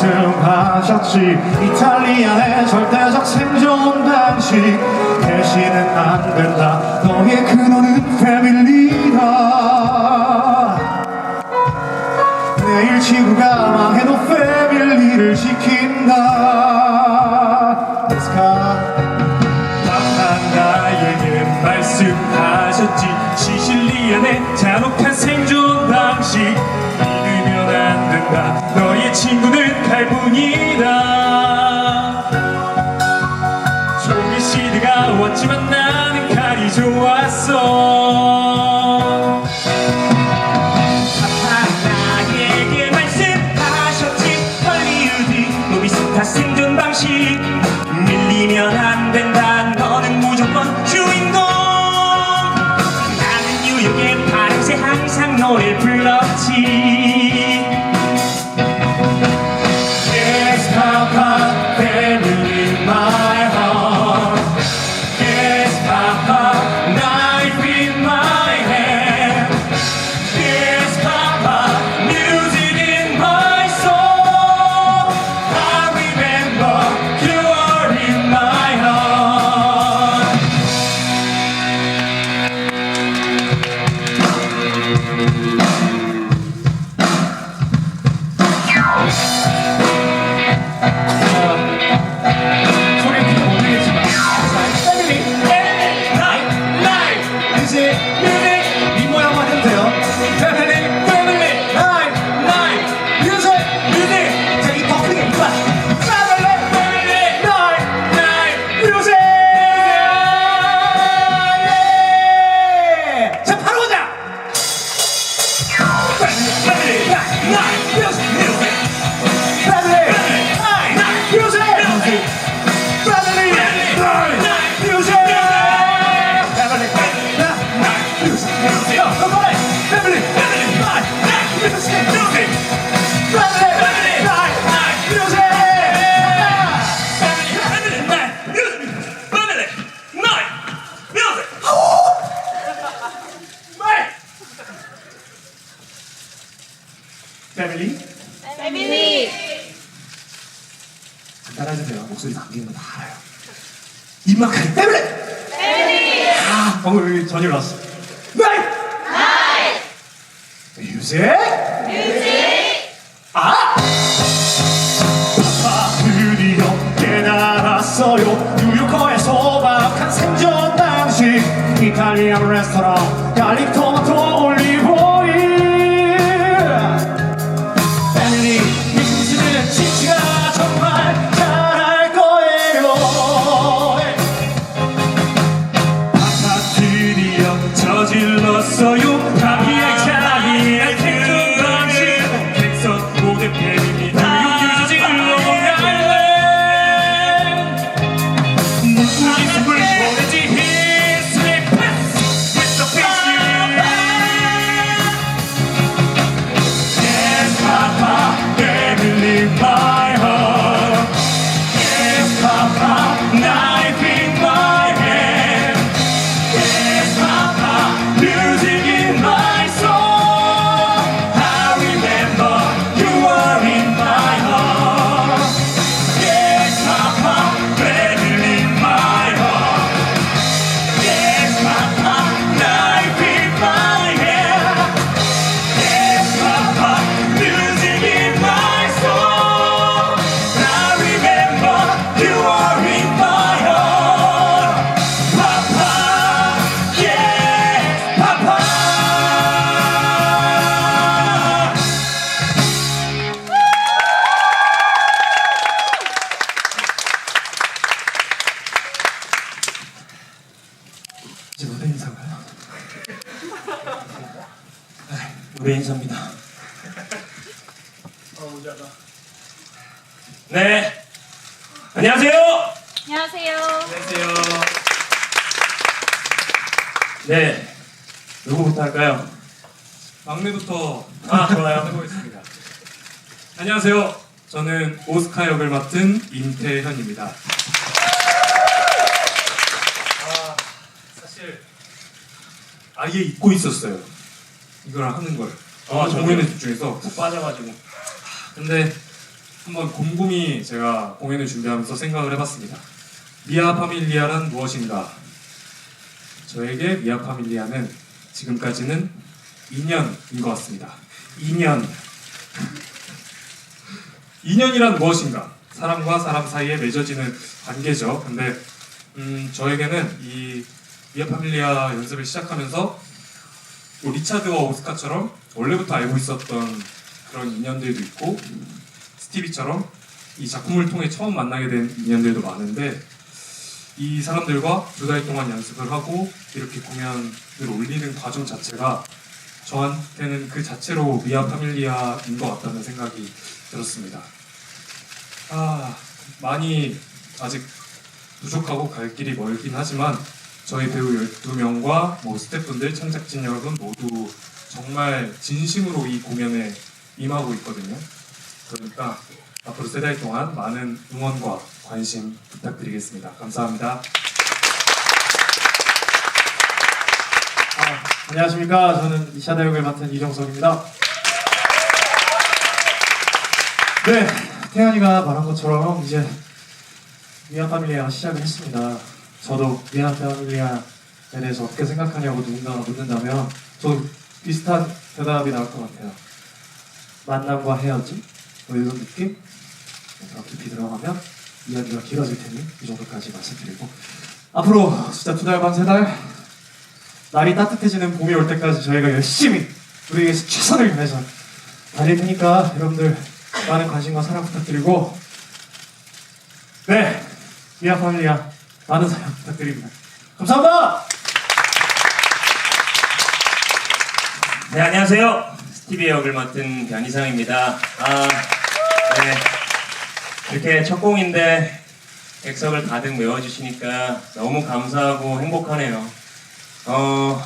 말씀하셨지. 이탈리아의 절대적 생존 방식 대신은 안 된다. 너의 근원은 패밀리다. 내일 지구가 망해도 하지만 나는 칼이 좋았어. family? family. 안 그 따라하시네요. 목소리 남기는 거 다 알아요. 입만큼 family. family. 아, 방금 여기 전혀 났어. 나이. 나이. 요새. 일렀어요. 네. 안녕하세요. 안녕하세요. 안녕하세요. 네. 누구부터 할까요? 막내부터 아, 좋아요. 해보겠습니다. 안녕하세요. 저는 오스카 역을 맡은 임태현입니다. 아, 사실 아예 잊고 있었어요. 이걸 하는 걸. 아, 아 공연에 집중해서 빠져가지고. 근데 한번 곰곰이 제가 공연을 준비하면서 생각을 해봤습니다. 미아 파밀리아란 무엇인가? 저에게 미아 파밀리아는 지금까지는 2년인 것 같습니다. 2년. 2년이란 무엇인가? 사람과 사람 사이에 맺어지는 관계죠. 근데 음, 저에게는 이 미아 파밀리아 연습을 시작하면서 뭐 리차드와 오스카처럼 원래부터 알고 있었던 그런 인연들도 있고 스티비처럼 이 작품을 통해 처음 만나게 된 인연들도 많은데 이 사람들과 두 달 동안 연습을 하고 이렇게 공연을 올리는 과정 자체가 저한테는 그 자체로 미아 파밀리아인 것 같다는 생각이 들었습니다. 아 많이 아직 부족하고 갈 길이 멀긴 하지만 저희 배우 12명과 뭐 스태프분들, 창작진 여러분 모두 정말 진심으로 이 공연에 임하고 있거든요. 그러니까 앞으로 세 달 동안 많은 응원과 관심 부탁드리겠습니다. 감사합니다. 아, 안녕하십니까. 저는 이샤다 역을 맡은 이정석입니다. 네, 태연이가 말한 것처럼 이제 미아 파밀리아가 시작을 했습니다. 저도 미아 파밀리아에 대해서 어떻게 생각하냐고 누군가가 묻는다면 저도 비슷한 대답이 나올 것 같아요. 만남과 헤어짐? 뭐 이런 느낌? 더 깊이 들어가면 이야기가 길어질 테니 이 정도까지 말씀드리고 앞으로 진짜 두 달 반, 세 달 날이 따뜻해지는 봄이 올 때까지 저희가 열심히 우리에게서 최선을 다해서 달릴 테니까 여러분들 많은 관심과 사랑 부탁드리고 네 미아 파밀리아 많은 사랑 부탁드립니다 감사합니다 네, 안녕하세요. 스티비 역을 맡은 변희상입니다. 아, 네. 이렇게 첫 공인데 객석을 가득 메워주시니까 너무 감사하고 행복하네요. 어,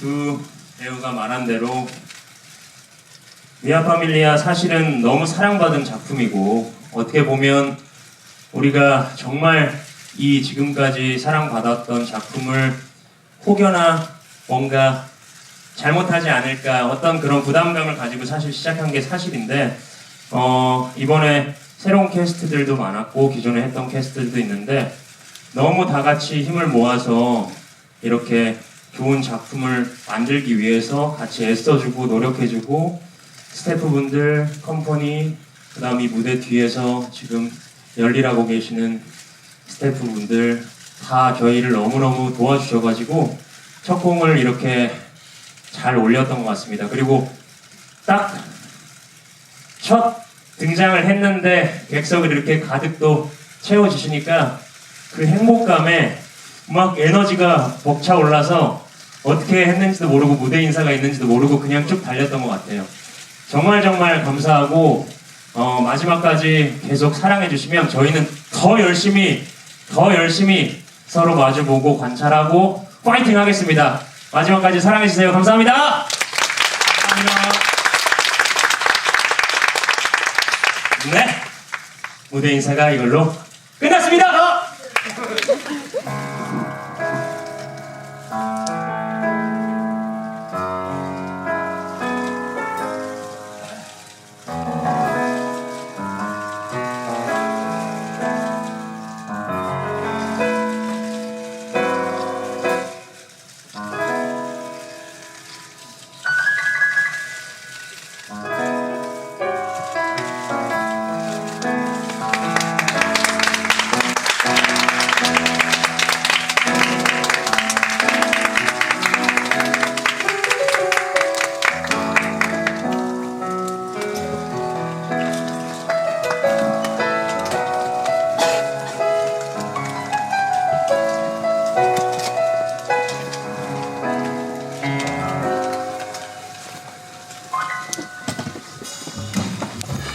두 배우가 말한 대로 미아 파밀리아 사실은 너무 사랑받은 작품이고 어떻게 보면 우리가 정말 이 지금까지 사랑받았던 작품을 혹여나 뭔가 잘못하지 않을까 어떤 그런 부담감을 가지고 사실 시작한 게 사실인데 어, 이번에 새로운 캐스트들도 많았고 기존에 했던 캐스트들도 있는데 너무 다 같이 힘을 모아서 이렇게 좋은 작품을 만들기 위해서 같이 애써주고 노력해주고 스태프분들, 컴퍼니, 그 다음 이 무대 뒤에서 지금 열일하고 계시는 스태프분들 다 저희를 너무너무 도와주셔가지고 첫 공을 이렇게 잘 올렸던 것 같습니다. 그리고 딱 첫 등장을 했는데 객석을 이렇게 가득 또 채워주시니까 그 행복감에 막 에너지가 벅차올라서 어떻게 했는지도 모르고 무대 인사가 있는지도 모르고 그냥 쭉 달렸던 것 같아요. 정말 정말 감사하고 어, 마지막까지 계속 사랑해 주시면 저희는 더 열심히 더 열심히 서로 마주보고 관찰하고 파이팅 하겠습니다. 마지막까지 사랑해 주세요. 감사합니다. 네 무대 인사가 이걸로.